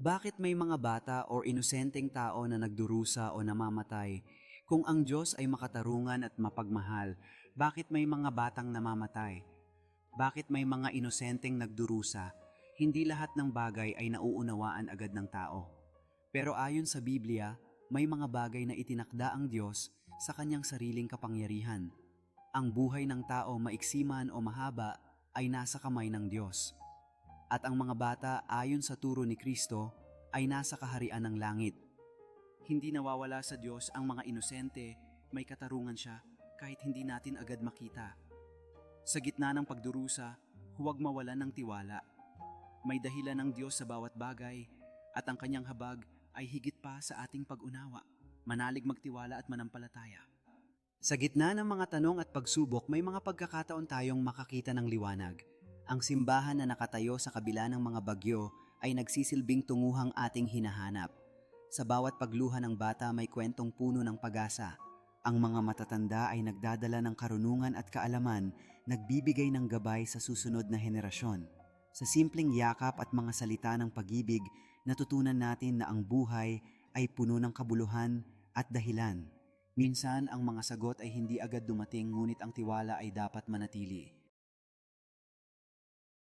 Bakit may mga bata o inosenteng tao na nagdurusa o namamatay? Kung ang Diyos ay makatarungan at mapagmahal, bakit may mga batang namamatay? Bakit may mga inosenteng nagdurusa? Hindi lahat ng bagay ay nauunawaan agad ng tao. Pero ayon sa Biblia, may mga bagay na itinakda ang Diyos sa kanyang sariling kapangyarihan. Ang buhay ng tao maiksi man o mahaba ay nasa kamay ng Diyos. At ang mga bata ayon sa turo ni Kristo ay nasa kaharian ng langit. Hindi nawawala sa Diyos ang mga inosente, may katarungan siya kahit hindi natin agad makita. Sa gitna ng pagdurusa, huwag mawalan ng tiwala. May dahilan ng Diyos sa bawat bagay at ang kanyang habag ay higit pa sa ating pag-unawa. Manalig magtiwala at manampalataya. Sa gitna ng mga tanong at pagsubok, may mga pagkakataon tayong makakita ng liwanag. Ang simbahan na nakatayo sa kabila ng mga bagyo ay nagsisilbing tunguhang ating hinahanap. Sa bawat pagluha ng bata may kwentong puno ng pag-asa. Ang mga matatanda ay nagdadala ng karunungan at kaalaman, nagbibigay ng gabay sa susunod na henerasyon. Sa simpleng yakap at mga salita ng pag-ibig, natutunan natin na ang buhay ay puno ng kabuluhan at dahilan. Minsan ang mga sagot ay hindi agad dumating ngunit ang tiwala ay dapat manatili.